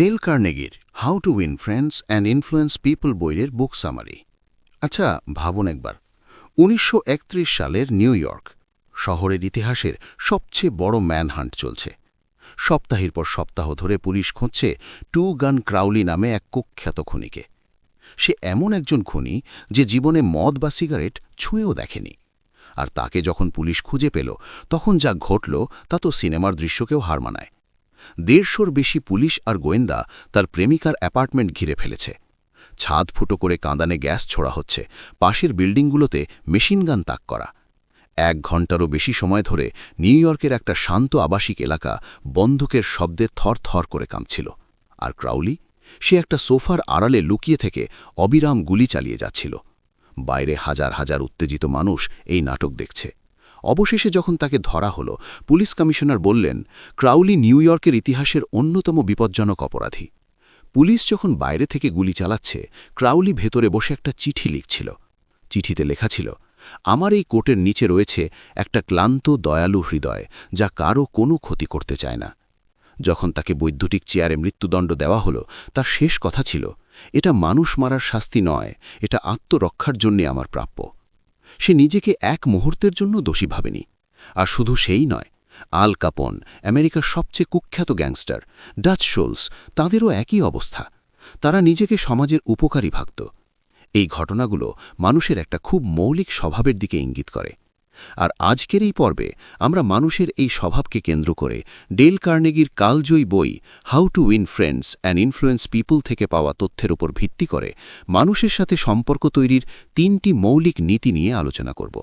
Del কার্নেগির how to win friends and influence people বইয়ের book summary আচ্ছা ভাবুন একবার। উনিশশো একত্রিশ সালের নিউ ইয়র্ক, শহরের ইতিহাসের সবচেয়ে বড় ম্যানহান্ট চলছে। সপ্তাহের পর সপ্তাহ ধরে পুলিশ খুঁজছে টু গান ক্রাউলি নামে এক কুখ্যাত খুনিকে। সে এমন একজন খুনি যে জীবনে মদ বা সিগারেট ছুঁয়েও দেখেনি। আর তাকে যখন পুলিশ খুঁজে পেল, তখন যা ঘটল তা তো সিনেমার দৃশ্যকেও হার মানায়। দেড়শোর বেশি পুলিশ আর গোয়েন্দা তার প্রেমিকার অ্যাপার্টমেন্ট ঘিরে ফেলেছে। ছাদ ফুটো করে কাঁদানে গ্যাস ছোড়া হচ্ছে, পাশের বিল্ডিংগুলোতে মেশিনগান তাক করা। এক ঘন্টারও বেশি সময় ধরে নিউ ইয়র্কের একটা শান্ত আবাসিক এলাকা বন্দুকের শব্দে থর থর করে কাঁপছিল। আর ক্রাউলি, সে একটা সোফার আড়ালে লুকিয়ে থেকে অবিরাম গুলি চালিয়ে যাচ্ছিল। বাইরে হাজার হাজার উত্তেজিত মানুষ এই নাটক দেখছে। অবশেষে যখন তাকে ধরা হলো, পুলিশ কমিশনার বললেন, ক্রাউলি নিউ ইয়র্কের ইতিহাসের অন্যতম বিপজ্জনক অপরাধী। পুলিশ যখন বাইরে থেকে গুলি চালাচ্ছে, ক্রাউলি ভেতরে বসে একটা চিঠি লিখছিল। চিঠিতে লেখা ছিল, আমার এই কোটের নিচে রয়েছে একটা ক্লান্ত, দয়ালু হৃদয়, যা কারও কোনো ক্ষতি করতে চায় না। যখন তাকে বৈদ্যুতিক চেয়ারে মৃত্যুদণ্ড দেওয়া হলো, তার শেষ কথা ছিল, এটা মানুষ মারার শাস্তি নয়, এটা আত্মরক্ষার জন্যে আমার প্রাপ্য। সে নিজেকে এক মুহূর্তের জন্য দোষী ভাবেনি। আর শুধু সেই নয়, আল কাপন, আমেরিকার সবচেয়ে কুখ্যাত গ্যাংস্টার, ডাচ শোলস, তাঁদেরও একই অবস্থা। তারা নিজেকে সমাজের উপকারী ভাবত। এই ঘটনাগুলো মানুষের একটা খুব মৌলিক স্বভাবের দিকে ইঙ্গিত করে। আর আজকের এই পর্বে আমরা মানুষের এই স্বভাবকে কেন্দ্র করে ডেল কার্নেগির কালজয়ী বই, how to win friends and influence people থেকে পাওয়া তথ্যের উপর ভিত্তি করে মানুষের সাথে সম্পর্ক তৈরির তিনটি মৌলিক নীতি নিয়ে আলোচনা করব।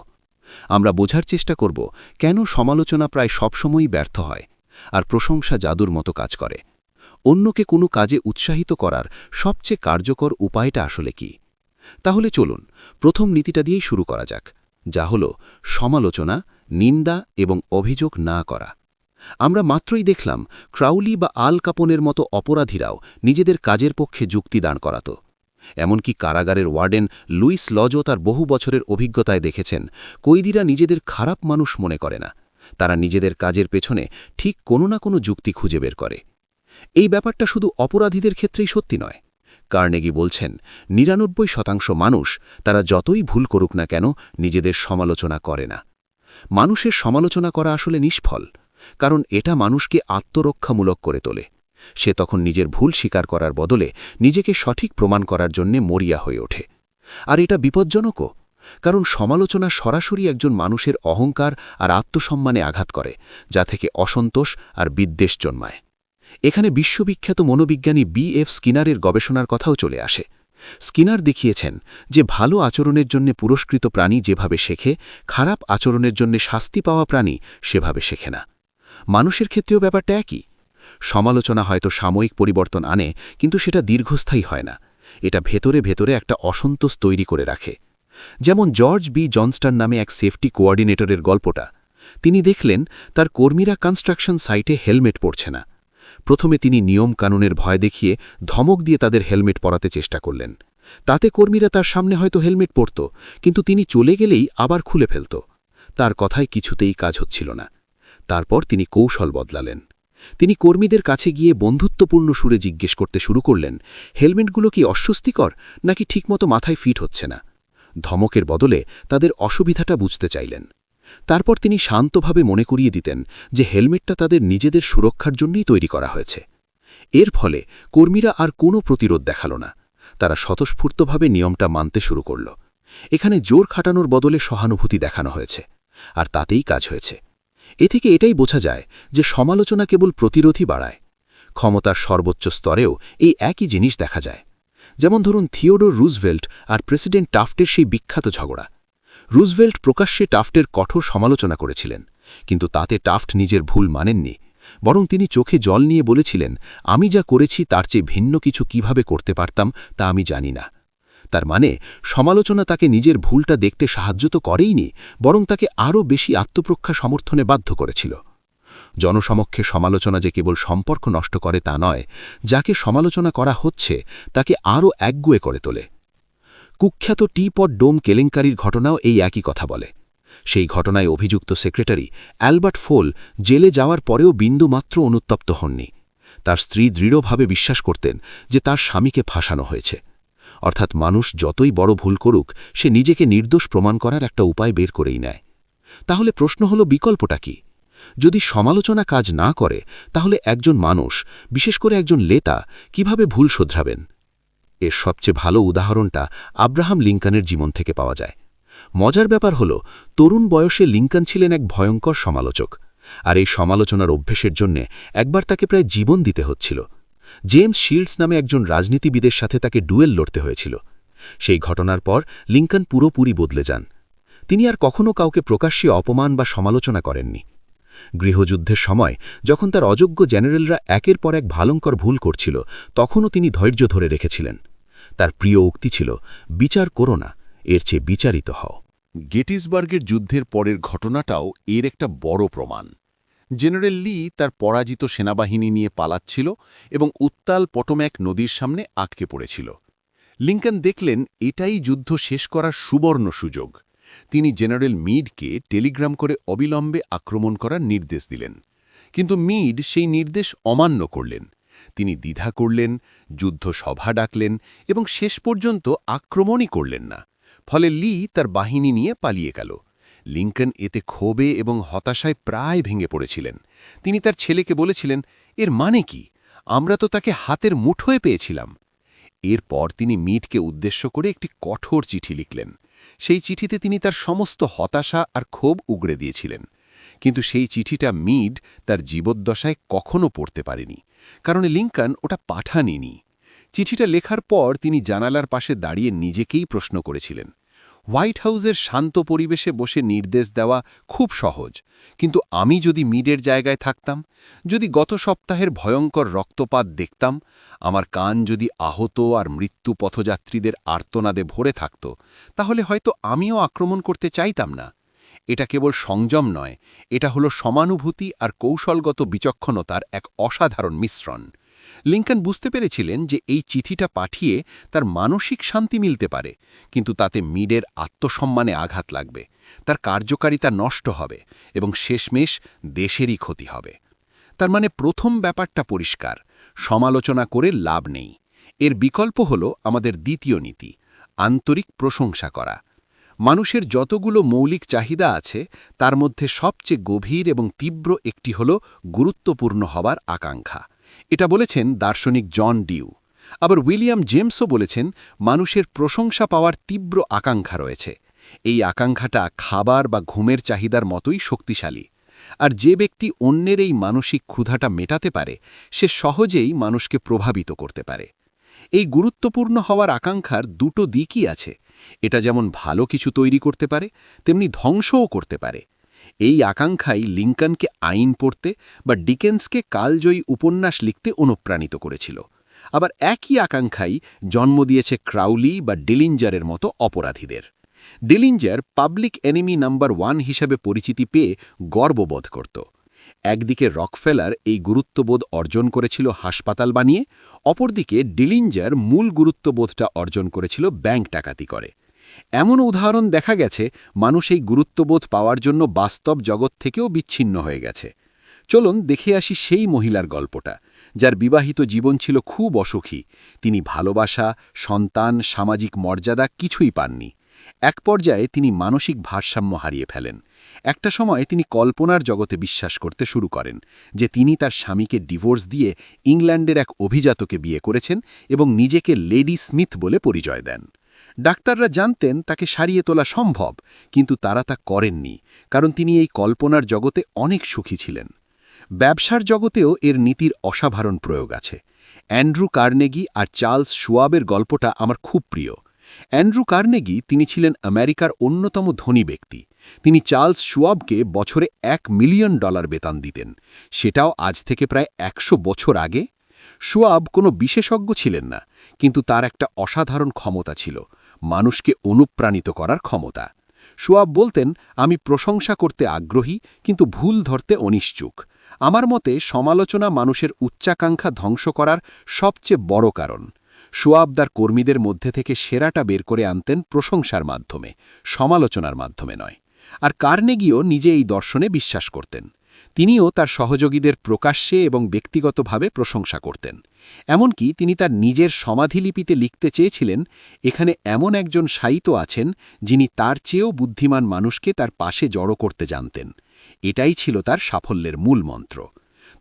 আমরা বোঝার চেষ্টা করব কেন সমালোচনা প্রায় সবসময়ই ব্যর্থ হয় আর প্রশংসা জাদুর মতো কাজ করে। অন্যকে কোনো কাজে উৎসাহিত করার সবচেয়ে কার্যকর উপায়টা আসলে কি? তাহলে চলুন, প্রথম নীতিটা দিয়েই শুরু করা যাক। যা হল সমালোচনা, নিন্দা এবং অভিযোগ না করা। আমরা মাত্রই দেখলাম ক্রাউলি বা আল কাপনের মতো অপরাধীরাও নিজেদের কাজের পক্ষে যুক্তি দান করাত। এমনকি কারাগারের ওয়ার্ডেন লুইস লজও তার বহু বছরের অভিজ্ঞতায় দেখেছেন, কৈদিরা নিজেদের খারাপ মানুষ মনে করে না। তারা নিজেদের কাজের পেছনে ঠিক কোনো না কোনো যুক্তি খুঁজে বের করে। এই ব্যাপারটা শুধু অপরাধীদের ক্ষেত্রেই সত্যি নয়। কার্নেগি বলছেন, নিরানব্বই শতাংশ মানুষ, তারা যতই ভুল করুক না কেন, নিজেদের সমালোচনা করে না। মানুষের সমালোচনা করা আসলে নিষ্ফল, কারণ এটা মানুষকে আত্মরক্ষামূলক করে তোলে। সে তখন নিজের ভুল স্বীকার করার বদলে নিজেকে সঠিক প্রমাণ করার জন্যে মরিয়া হয়ে ওঠে। আর এটা বিপজ্জনকও, কারণ সমালোচনা সরাসরি একজন মানুষের অহংকার আর আত্মসম্মানে আঘাত করে, যা থেকে অসন্তোষ আর বিদ্বেষ জন্মায়। এখানে বিশ্ববিখ্যাত মনোবিজ্ঞানী বি এফ স্কিনারের গবেষণার কথাও চলে আসে। স্কিনার দেখিয়েছেন যে ভালো আচরণের জন্য পুরস্কৃত প্রাণী যেভাবে শেখে, খারাপ আচরণের জন্য শাস্তি পাওয়া প্রাণী সেভাবে শেখে না। মানুষের ক্ষেত্রেও ব্যাপারটা একই। সমালোচনা হয়তো সাময়িক পরিবর্তন আনে, কিন্তু সেটা দীর্ঘস্থায়ী হয় না। এটা ভেতরে ভেতরে একটা অসন্তোষ তৈরি করে রাখে। যেমন জর্জ বি জনস্টার নামে এক সেফটি কোয়ার্ডিনেটরের গল্পটা। তিনি দেখলেন, তার কর্মীরা কনস্ট্রাকশন সাইটে হেলমেট পড়ছে না। প্রথমে তিনি নিয়ম কানুনের ভয় দেখিয়ে ধমক দিয়ে তাদের হেলমেট পরাতে চেষ্টা করলেন। তাতে কর্মীরা তার সামনে হয়তো হেলমেট পরত, কিন্তু তিনি চলে গেলেই আবার খুলে ফেলত। তার কথায় কিছুতেই কাজ হচ্ছিল না। তারপর তিনি কৌশল বদলালেন। তিনি কর্মীদের কাছে গিয়ে বন্ধুত্বপূর্ণ সুরে জিজ্ঞেস করতে শুরু করলেন, হেলমেটগুলো কি অস্বস্তিকর, নাকি ঠিকমতো মাথায় ফিট হচ্ছে না? ধমকের বদলে তাদের অসুবিধাটা বুঝতে চাইলেন। তারপর তিনি শান্তভাবে মনে করিয়ে দিতেন যে হেলমেটটা তাদের নিজেদের সুরক্ষার জন্যই তৈরি করা হয়েছে। এর ফলে কর্মীরা আর কোনো প্রতিরোধ দেখাল না। তারা স্বতঃস্ফূর্তভাবে নিয়মটা মানতে শুরু করল। এখানে জোর খাটানোর বদলে সহানুভূতি দেখানো হয়েছে, আর তাতেই কাজ হয়েছে। এ থেকে এটাই বোঝা যায় যে সমালোচনা কেবল প্রতিরোধই বাড়ায়। ক্ষমতার সর্বোচ্চ স্তরেও এই একই জিনিস দেখা যায়। যেমন ধরুন থিওডোর রুজভেল্ট আর প্রেসিডেন্ট টাফটের সেই বিখ্যাত ঝগড়া। রুজভেল্ট প্রকাশ্যে টাফটের কঠোর সমালোচনা করেছিলেন, কিন্তু তাতে টাফট নিজের ভুল মানেননি, বরং তিনি চোখে জল নিয়ে বলেছিলেন, আমি যা করেছি তার চেয়ে ভিন্ন কিছু কীভাবে করতে পারতাম তা আমি জানি না। তার মানে সমালোচনা তাকে নিজের ভুলটা দেখতে সাহায্য তো করেইনি, বরং তাকে আরও বেশি আত্মপ্রক্ষা সমর্থনে বাধ্য করেছিল। জনসমক্ষে সমালোচনা যে কেবল সম্পর্ক নষ্ট করে তা নয়, যাকে সমালোচনা করা হচ্ছে তাকে আরও একগুয়ে করে তোলে। কুখ্যাত টি পট ডোম কেলেঙ্কারির ঘটনাও এই একই কথা বলে। সেই ঘটনায় অভিযুক্ত সেক্রেটারি অ্যালবার্ট ফোল জেলে যাওয়ার পরেও বিন্দুমাত্র অনুত্তপ্ত হননি। তার স্ত্রী দৃঢ়ভাবে বিশ্বাস করতেন যে তার স্বামীকে ফাঁসানো হয়েছে। অর্থাৎ মানুষ যতই বড় ভুল করুক, সে নিজেকে নির্দোষ প্রমাণ করার একটা উপায় বের করেই নেয়। তাহলে প্রশ্ন হল, বিকল্পটা কি? যদি সমালোচনা কাজ না করে, তাহলে একজন মানুষ, বিশেষ করে একজন লেতা, কীভাবে ভুল শোধরাবেন? এর সবচেয়ে ভালো উদাহরণটা আব্রাহাম লিঙ্কনের জীবন থেকে পাওয়া যায়। মজার ব্যাপার হল, তরুণ বয়সে লিঙ্কন ছিলেন এক ভয়ঙ্কর সমালোচক, আর এই সমালোচনার অভ্যেসের জন্যে একবার তাকে প্রায় জীবন দিতে হচ্ছিল। জেমস শিল্ডস নামে একজন রাজনীতিবিদের সাথে তাকে ডুয়েল লড়তে হয়েছিল। সেই ঘটনার পর লিঙ্কন পুরোপুরি বদলে যান। তিনি আর কখনও কাউকে প্রকাশ্যে অপমান বা সমালোচনা করেননি। গৃহযুদ্ধের সময়, যখন তার অযোগ্য জেনারেলরা একের পর এক ভালঙ্কর ভুল করছিল, তখনও তিনি ধৈর্য ধরে রেখেছিলেন। তার প্রিয় উক্তি ছিল, বিচার করো না, এর চেয়ে বিচারিত হও। গেটিসবার্গের যুদ্ধের পরের ঘটনাটাও এর একটা বড় প্রমাণ। জেনারেল লি তার পরাজিত সেনাবাহিনী নিয়ে পালাচ্ছিল এবং উত্তাল পটোম্যাক নদীর সামনে আটকে পড়েছিল। লিঙ্কন দেখলেন এটাই যুদ্ধ শেষ করার সুবর্ণ সুযোগ। তিনি জেনারেল মিডকে টেলিগ্রাম করে অবিলম্বে আক্রমণ করার নির্দেশ দিলেন। কিন্তু মিড সেই নির্দেশ অমান্য করলেন। তিনি দ্বিধা করলেন, যুদ্ধ সভা ডাকলেন এবং শেষ পর্যন্ত আক্রমণই করলেন না। ফলে লি তার বাহিনী নিয়ে পালিয়ে গেল। লিঙ্কন এতে ক্ষোভে এবং হতাশায় প্রায় ভেঙে পড়েছিলেন। তিনি তার ছেলেকে বলেছিলেন, এর মানে কি? আমরা তো তাকে হাতের মুঠোয় পেয়েছিলাম। এরপর তিনি মিটকে উদ্দেশ্য করে একটি কঠোর চিঠি লিখলেন। সেই চিঠিতে তিনি তার সমস্ত হতাশা আর ক্ষোভ উগড়ে দিয়েছিলেন। কিন্তু সেই চিঠিটা মিড তার জীবদ্দশায় কখনও পড়তে পারেনি, কারণ লিঙ্কন ওটা পাঠানিনি। চিঠিটা লেখার পর তিনি জানালার পাশে দাঁড়িয়ে নিজেকেই প্রশ্ন করেছিলেন। হোয়াইট হাউসের শান্ত পরিবেশে বসে নির্দেশ দেওয়া খুব সহজ, কিন্তু আমি যদি মিডের জায়গায় থাকতাম, যদি গত সপ্তাহের ভয়ঙ্কর রক্তপাত দেখতাম, আমার কান যদি আহত আর মৃত্যু পথযাত্রীদের আর্তনাদে ভরে থাকত, তাহলে হয়তো আমিও আক্রমণ করতে চাইতাম না। এটা কেবল সংযম নয়, এটা হলো সমানুভূতি আর কৌশলগত বিচক্ষণতার এক অসাধারণ মিশ্রণ। লিঙ্কন বুঝতে পেরেছিলেন যে এই চিঠিটা পাঠিয়ে তার মানসিক শান্তি মিলতে পারে, কিন্তু তাতে মিডের আত্মসম্মানে আঘাত লাগবে, তার কার্যকারিতা নষ্ট হবে এবং শেষমেশ দেশেরই ক্ষতি হবে। তার মানে প্রথম ব্যাপারটা পরিষ্কার, সমালোচনা করে লাভ নেই। এর বিকল্প হল আমাদের দ্বিতীয় নীতি, আন্তরিক প্রশংসা করা। মানুষের যতগুলো মৌলিক চাহিদা আছে, তার মধ্যে সবচেয়ে গভীর এবং তীব্র একটি হল গুরুত্বপূর্ণ হবার আকাঙ্ক্ষা। এটা বলেছেন দার্শনিক জন ডিউ। আবার উইলিয়াম জেমসও বলেছেন, মানুষের প্রশংসা পাওয়ার তীব্র আকাঙ্ক্ষা রয়েছে। এই আকাঙ্ক্ষাটা খাবার বা ঘুমের চাহিদার মতোই শক্তিশালী। আর যে ব্যক্তি অন্যের এই মানসিক ক্ষুধাটা মেটাতে পারে, সে সহজেই মানুষকে প্রভাবিত করতে পারে। এই গুরুত্বপূর্ণ হওয়ার আকাঙ্ক্ষার দুটো দিকই আছে। এটা যেমন ভালো কিছু তৈরি করতে পারে, তেমনি ধ্বংসও করতে পারে। এই আকাঙ্ক্ষাই লিঙ্কনকে আইন পড়তে বা ডিকেন্সকে কালজয়ী উপন্যাস লিখতে অনুপ্রাণিত করেছিল। আবার একই আকাঙ্ক্ষাই জন্ম দিয়েছে ক্রাউলি বা ডিলিঞ্জারের মতো অপরাধীদের। Dillinger public enemy number one হিসাবে পরিচিতি পেয়ে গর্ববোধ করত। একদিকে রকফেলার এই গুরুত্ববোধ অর্জন করেছিল হাসপাতাল বানিয়ে, অপরদিকে ডিলিঞ্জার মূল গুরুত্ববোধটা অর্জন করেছিল ব্যাংক টাকাতি করে। এমন উদাহরণ দেখা গেছে, মানুষ এই গুরুত্ববোধ পাওয়ার জন্য বাস্তব জগৎ থেকেও বিচ্ছিন্ন হয়ে গেছে। চলুন দেখে আসি সেই মহিলার গল্পটা, যার বিবাহিত জীবন ছিল খুব অসুখী। তিনি ভালোবাসা, সন্তান, সামাজিক মর্যাদা কিছুই পাননি। এক পর্যায়ে তিনি মানসিক ভারসাম্য হারিয়ে ফেলেন। একটা সময় তিনি কল্পনার জগতে বিশ্বাস করতে শুরু করেন, যে তিনি তার স্বামীকে ডিভোর্স দিয়ে ইংল্যান্ডের এক অভিজাতকে বিয়ে করেছেন এবং নিজেকে লেডি স্মিথ বলে পরিচয় দেন। ডাক্তাররা জানতেন তাকে সারিয়ে তোলা সম্ভব, কিন্তু তারা তা করেননি, কারণ তিনি এই কল্পনার জগতে অনেক সুখী ছিলেন। ব্যবসার জগতেও এর নীতির অসাধারণ প্রয়োগ আছে। অ্যান্ড্রু কার্নেগি আর চার্লস শুয়াবের গল্পটা আমার খুব প্রিয়। অ্যান্ড্রু কার্নেগি, তিনি ছিলেন আমেরিকার অন্যতম ধনী ব্যক্তি। তিনি চার্লস শুয়াবকে বছরে এক মিলিয়ন ডলার বেতন দিতেন। সেটাও আজ থেকে প্রায় একশো বছর আগে। শুয়াব কোনো বিশেষজ্ঞ ছিলেন না, কিন্তু তার একটা অসাধারণ ক্ষমতা ছিল, মানুষকে অনুপ্রাণিত করার ক্ষমতা। সুয়াব বলতেন, আমি প্রশংসা করতে আগ্রহী, কিন্তু ভুল ধরতে অনিশ্চুক। আমার মতে সমালোচনা মানুষের উচ্চাকাঙ্ক্ষা ধ্বংস করার সবচেয়ে বড় কারণ। সুয়াবদার কর্মীদের মধ্যে থেকে সেরাটা বের করে আনতেন প্রশংসার মাধ্যমে, সমালোচনার মাধ্যমে নয়। আর কার্নেগিও নিজে এই দর্শনে বিশ্বাস করতেন। তিনিও তার সহযোগীদের প্রকাশ্যে এবং ব্যক্তিগতভাবে প্রশংসা করতেন। এমনকি তিনি তার নিজের সমাধিলিপিতে লিখতে চেয়েছিলেন, এখানে এমন একজন সাহিত্য আছেন যিনি তার চেয়েও বুদ্ধিমান মানুষকে তার পাশে জড়ো করতে জানতেন। এটাই ছিল তার সাফল্যের মূল মন্ত্র।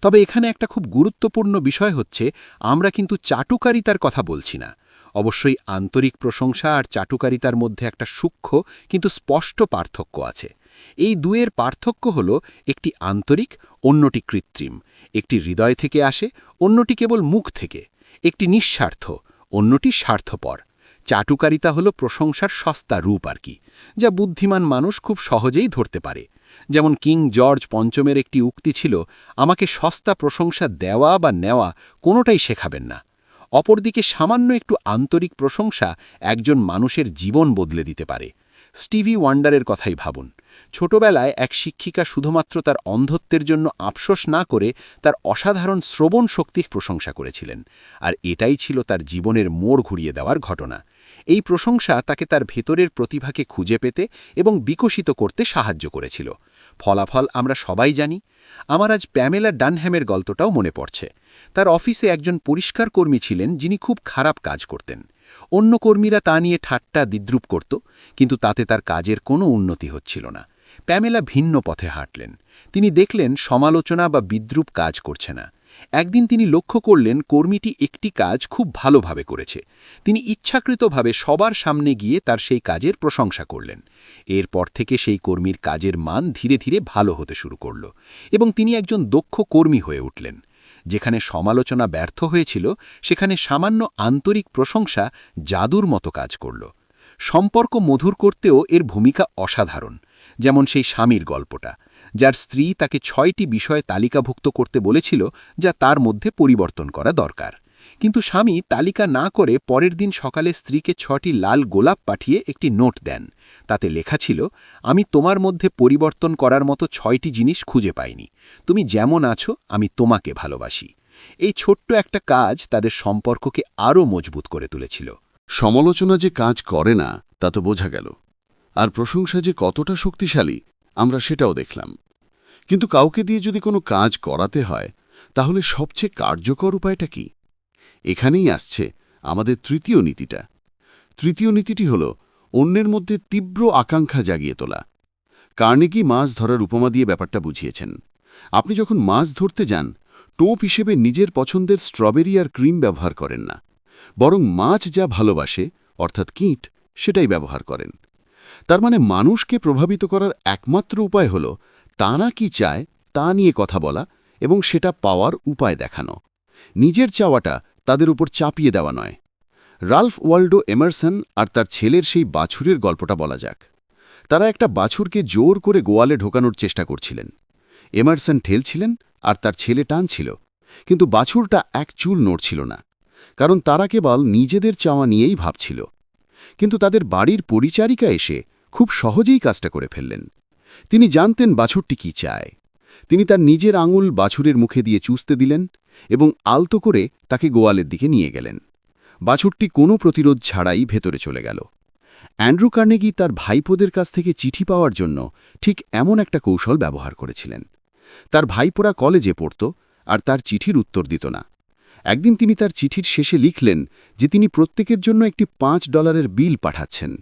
তবে এখানে একটা খুব গুরুত্বপূর্ণ বিষয় হচ্ছে, আমরা কিন্তু চাটুকারিতার কথা বলছি না। অবশ্যই আন্তরিক প্রশংসা আর চাটুকারিতার মধ্যে একটা সূক্ষ্ম কিন্তু স্পষ্ট পার্থক্য আছে। এই দুয়ের পার্থক্য হল একটি আন্তরিক, অন্যটি কৃত্রিম। একটি হৃদয় থেকে আসে, অন্যটি কেবল মুখ থেকে। একটি নিঃস্বার্থ, অন্যটি স্বার্থপর। চাটুকারিতা হল প্রশংসার সস্তা রূপ আর কি, যা বুদ্ধিমান মানুষ খুব সহজেই ধরতে পারে। যেমন কিং জর্জ পঞ্চমের একটি উক্তি ছিল, আমাকে সস্তা প্রশংসা দেওয়া বা নেওয়া কোনোটাই শেখাবেন না। অপরদিকে সামান্য একটু আন্তরিক প্রশংসা একজন মানুষের জীবন বদলে দিতে পারে। স্টিভি ওয়ান্ডারের কথাই ভাবুন। ছোটবেলায় এক শিক্ষিকা শুধুমাত্র তার অন্ধত্বের জন্য আফসোস না করে তার অসাধারণ শ্রবণ শক্তির প্রশংসা করেছিলেন। আর এটাই ছিল তার জীবনের মোড় ঘুরিয়ে দেওয়ার ঘটনা। এই প্রশংসা তাকে তার ভেতরের প্রতিভাকে খুঁজে পেতে এবং বিকশিত করতে সাহায্য করেছিল। ফলাফল আমরা সবাই জানি। আমার আজ প্যামেলা ডানহ্যামের গল্পটাও মনে পড়ছে। তার অফিসে একজন পরিষ্কার কর্মী ছিলেন যিনি খুব খারাপ কাজ করতেন। অন্য কর্মীরা তা নিয়ে ঠাট্টা, দিদ্রুপ করত, কিন্তু তাতে তার কাজের কোনো উন্নতি হচ্ছিল না। প্যামেলা ভিন্ন পথে হাঁটলেন। তিনি দেখলেন সমালোচনা বা বিদ্রুপ কাজ করছে না। একদিন তিনি লক্ষ্য করলেন কর্মীটি একটি কাজ খুব ভালোভাবে করেছে। তিনি ইচ্ছাকৃতভাবে সবার সামনে গিয়ে তার সেই কাজের প্রশংসা করলেন। এরপর থেকে সেই কর্মীর কাজের মান ধীরে ধীরে ভালো হতে শুরু করল এবং তিনি একজন দক্ষ কর্মী হয়ে উঠলেন। যেখানে সমালোচনা ব্যর্থ হয়েছিল, সেখানে সামান্য আন্তরিক প্রশংসা জাদুর মতো কাজ করল। সম্পর্ক মধুর করতেও এর ভূমিকা অসাধারণ, যেমন সেই স্বামীর গল্পটা, যার স্ত্রী তাকে ছয়টি বিষয় তালিকাভুক্ত করতে বলেছিল, যা তার মধ্যে পরিবর্তন করা দরকার। কিন্তু স্বামী তালিকা না করে পরের দিন সকালে স্ত্রীকে ছটি লাল গোলাপ পাঠিয়ে একটি নোট দেন। তাতে লেখা ছিল, আমি তোমার মধ্যে পরিবর্তন করার মতো ছয়টি জিনিস খুঁজে পাইনি। তুমি যেমন আছো, আমি তোমাকে ভালোবাসি। এই ছোট্ট একটা কাজ তাদের সম্পর্ককে আরও মজবুত করে তুলেছিল। সমালোচনা যে কাজ করে না, তা তো বোঝা গেল। আর প্রশংসা যে কতটা শক্তিশালী, আমরা সেটাও দেখলাম। কিন্তু কাউকে দিয়ে যদি কোনো কাজ করাতে হয়, তাহলে সবচেয়ে কার্যকর উপায়টা কি? এখানেই আসছে আমাদের তৃতীয় নীতিটা। তৃতীয় নীতিটি হল, অন্যের মধ্যে তীব্র আকাঙ্ক্ষা জাগিয়ে তোলা। কার্নেগি মাছ ধরার উপমা দিয়ে ব্যাপারটা বুঝিয়েছেন। আপনি যখন মাছ ধরতে যান, টোপ হিসেবে নিজের পছন্দের স্ট্রবেরি আর ক্রিম ব্যবহার করেন না। বরং মাছ যা ভালোবাসে, অর্থাৎ কীট, সেটাই ব্যবহার করেন। তার মানে মানুষকে প্রভাবিত করার একমাত্র উপায় হল তারা কি চায়, তা নিয়ে কথা বলা এবং সেটা পাওয়ার উপায় দেখানো। নিজের চাওয়াটা তাদের উপর চাপিয়ে দেওয়া নয়। রাল্ফ ওয়াল্ডো এমারসন আর তার ছেলের সেই বাছুরের গল্পটা বলা যাক। তারা একটা বাছুরকে জোর করে গোয়ালে ঢোকানোর চেষ্টা করছিলেন। এমারসন ঠেলছিলেন আর তার ছেলে টানছিল, কিন্তু বাছুরটা এক চুল নড়ছিল না, কারণ তারা কেবল নিজেদের চাওয়া নিয়েই ভাবছিল। কিন্তু তাদের বাড়ির পরিচারিকা এসে খুব সহজেই কাজটা করে ফেললেন। তিনি জানতেন বাছুরটি কি চায়। তিনি তার নিজের আঙুল বাছুরের মুখে দিয়ে চুষতে দিলেন এবং আলতো করে তাকে গোয়ালের দিকে নিয়ে গেলেন। বাছুরটি কোনো প্রতিরোধ ছাড়াই ভেতরে চলে গেল। অ্যান্ড্রু কার্নেগি তার ভাইপোদের কাছ থেকে চিঠি পাওয়ার জন্য ঠিক এমন একটা কৌশল ব্যবহার করেছিলেন। তার ভাইপোরা কলেজে পড়ত আর তার চিঠির উত্তর দিত না। একদিন তিনি তার চিঠির শেষে লিখলেন যে তিনি প্রত্যেকের জন্য একটি পাঁচ ডলারের বিল পাঠাচ্ছেন,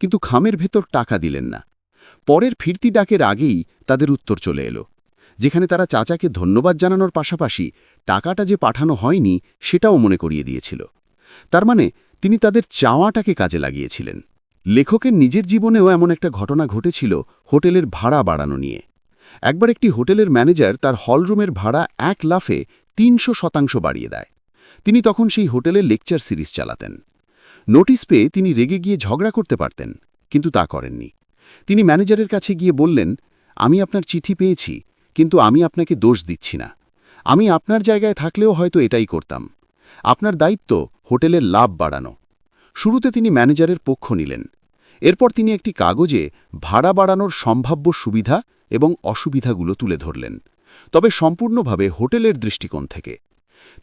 কিন্তু খামের ভেতর টাকা দিলেন না। পরের ফিরতি ডাকের আগেই তাদের উত্তর চলে এলো। যেখানে তারা চাচাকে ধন্যবাদ জানানোর পাশাপাশি টাকাটা যে পাঠানো হয়নি সেটাও মনে করিয়ে দিয়েছিল। তার মানে তিনি তাদের চাওয়াটাকে কাজে লাগিয়েছিলেন। লেখকের নিজের জীবনেও এমন একটা ঘটনা ঘটেছিল হোটেলের ভাড়া বাড়ানো নিয়ে। একবার একটি হোটেলের ম্যানেজার তার হলরুমের ভাড়া এক লাফে তিনশো শতাংশ বাড়িয়ে দেয়। তিনি তখন সেই হোটেলে লেকচার সিরিজ চালাতেন। নোটিশ পেয়ে তিনি রেগে গিয়ে ঝগড়া করতে পারতেন, কিন্তু তা করেননি। তিনি ম্যানেজারের কাছে গিয়ে বললেন, আমি আপনার চিঠি পেয়েছি কিন্তু আমি আপনাকে দোষ দিচ্ছি না। আমি আপনার জায়গায় থাকলেও হয়তো এটাই করতাম। আপনার দায়িত্ব হোটেলের লাভ বাড়ানো। শুরুতে তিনি ম্যানেজারের পক্ষ নিলেন। এরপর তিনি একটি কাগজে ভাড়া বাড়ানোর সম্ভাব্য সুবিধা এবং অসুবিধাগুলো তুলে ধরলেন। তবে সম্পূর্ণভাবে হোটেলের দৃষ্টিকোণ থেকে।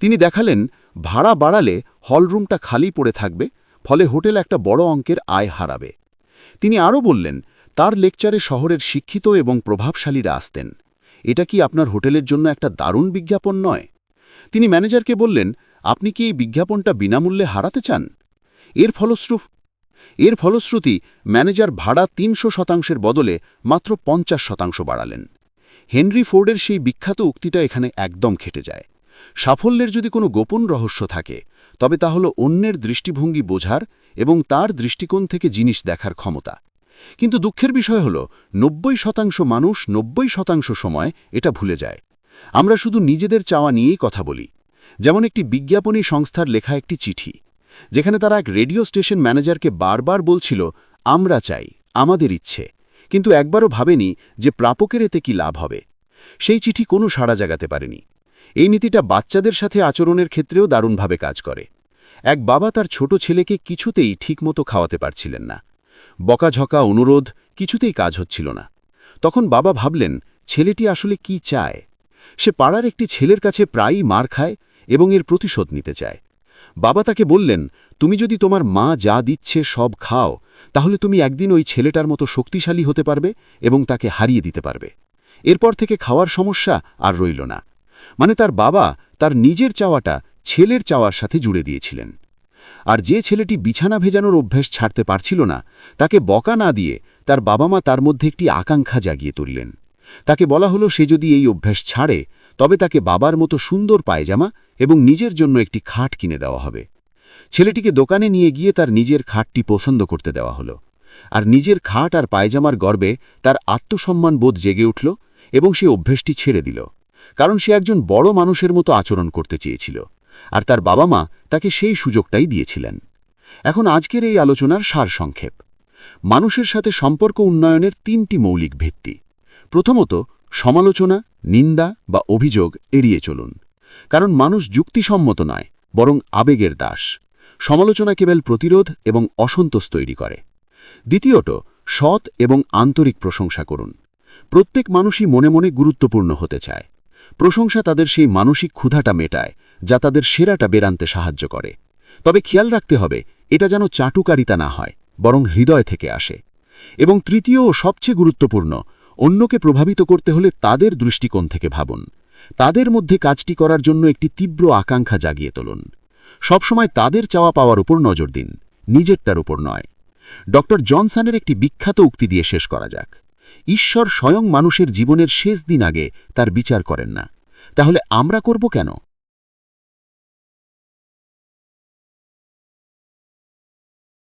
তিনি দেখালেন, ভাড়া বাড়ালে হলরুমটা খালি পড়ে থাকবে, ফলে হোটেল একটা বড় অঙ্কের আয় হারাবে। তিনি আরও বললেন, তার লেকচারে শহরের শিক্ষিত এবং প্রভাবশালীরা আসতেন। এটা কি আপনার হোটেলের জন্য একটা দারুণ বিজ্ঞাপন নয়? তিনি ম্যানেজারকে বললেন, আপনি কি এই বিজ্ঞাপনটা বিনামূল্যে হারাতে চান? এর ফলশ্রুত এর ফলশ্রুতি, ম্যানেজার ভাড়া তিনশো শতাংশের বদলে মাত্র পঞ্চাশ শতাংশ বাড়ালেন। হেনরি ফোর্ডের সেই বিখ্যাত উক্তিটা এখানে একদম খেটে যায়। সাফল্যের যদি কোনো গোপন রহস্য থাকে, তবে তা হল অন্যের দৃষ্টিভঙ্গি বোঝার এবং তার দৃষ্টিকোণ থেকে জিনিস দেখার ক্ষমতা। কিন্তু দুঃখের বিষয় হল, নব্বই শতাংশ মানুষ নব্বই শতাংশ সময় এটা ভুলে যায়। আমরা শুধু নিজেদের চাওয়া নিয়েই কথা বলি। যেমন একটি বিজ্ঞাপনী সংস্থার লেখা একটি চিঠি, যেখানে তারা এক রেডিও স্টেশন ম্যানেজারকে বারবার বলছিল, আমরা চাই, আমাদের ইচ্ছে। কিন্তু একবারও ভাবেনি যে প্রাপকের এতে কি লাভ হবে। সেই চিঠি কোনো সাড়া জাগাতে পারেনি। এই নীতিটা বাচ্চাদের সাথে আচরণের ক্ষেত্রেও দারুণভাবে কাজ করে। এক বাবা তার ছোট ছেলেকে কিছুতেই ঠিকমতো খাওয়াতে পারছিলেন না। বকাঝকা, অনুরোধ, কিছুতেই কাজ হচ্ছিল না। তখন বাবা ভাবলেন, ছেলেটি আসলে কি চায়? সে পাড়ার একটি ছেলের কাছে প্রায়ই মার খায় এবং এর প্রতিশোধ নিতে চায়। বাবা তাকে বললেন, তুমি যদি তোমার মা যা দিচ্ছে সব খাও, তাহলে তুমি একদিন ওই ছেলেটার মতো শক্তিশালী হতে পারবে এবং তাকে হারিয়ে দিতে পারবে। এরপর থেকে খাওয়ার সমস্যা আর রইল না। মানে তার বাবা তার নিজের চাওয়াটা ছেলের চাওয়ার সাথে জুড়ে দিয়েছিলেন। আর যে ছেলেটি বিছানা ভেজানোর অভ্যেস ছাড়তে পারছিল না, তাকে বকা না দিয়ে তার বাবা মা তার মধ্যে একটি আকাঙ্ক্ষা জাগিয়ে তুললেন। তাকে বলা হলো সে যদি এই অভ্যেস ছাড়ে, তবে তাকে বাবার মতো সুন্দর পায়জামা এবং নিজের জন্য একটি খাট কিনে দেওয়া হবে। ছেলেটিকে দোকানে নিয়ে গিয়ে তার নিজের খাটটি পছন্দ করতে দেওয়া হলো। আর নিজের খাট আর পায়জামার গর্বে তার আত্মসম্মান বোধ জেগে উঠল এবং সে অভ্যেসটি ছেড়ে দিল, কারণ সে একজন বড় মানুষের মতো আচরণ করতে চেয়েছিল। আর তার বাবা মা তাকে সেই সুযোগটাই দিয়েছিলেন। এখন আজকের এই আলোচনার সারসংক্ষেপ মানুষের সাথে সম্পর্ক উন্নয়নের তিনটি মৌলিক ভিত্তি। প্রথমত, সমালোচনা, নিন্দা বা অভিযোগ এড়িয়ে চলুন। কারণ মানুষ যুক্তিসম্মত নয়, বরং আবেগের দাস। সমালোচনা কেবল প্রতিরোধ এবং অসন্তোষ তৈরি করে। দ্বিতীয়ত, সৎ এবং আন্তরিক প্রশংসা করুন। প্রত্যেক মানুষই মনে মনে গুরুত্বপূর্ণ হতে চায়। প্রশংসা তাদের সেই মানসিক ক্ষুধাটা মেটায় যা তাদের সেরাটা বেরানতে সাহায্য করে। তবে খেয়াল রাখতে হবে, এটা যেন চাটুকারিতা না হয়, বরং হৃদয় থেকে আসে। এবং তৃতীয় ও সবচেয়ে গুরুত্বপূর্ণ, অন্যকে প্রভাবিত করতে হলে তাদের দৃষ্টিকোণ থেকে ভাবুন। তাদের মধ্যে কাজটি করার জন্য একটি তীব্র আকাঙ্ক্ষা জাগিয়ে তুলুন। সবসময় তাদের চাওয়া পাওয়ার উপর নজর দিন, নিজেরটার উপর নয়। ড. জনসনের একটি বিখ্যাত উক্তি দিয়ে শেষ করা যাক। ঈশ্বর স্বয়ং মানুষের জীবনের শেষ দিন আগে তার বিচার করেন না। তাহলে আমরা করব কেন?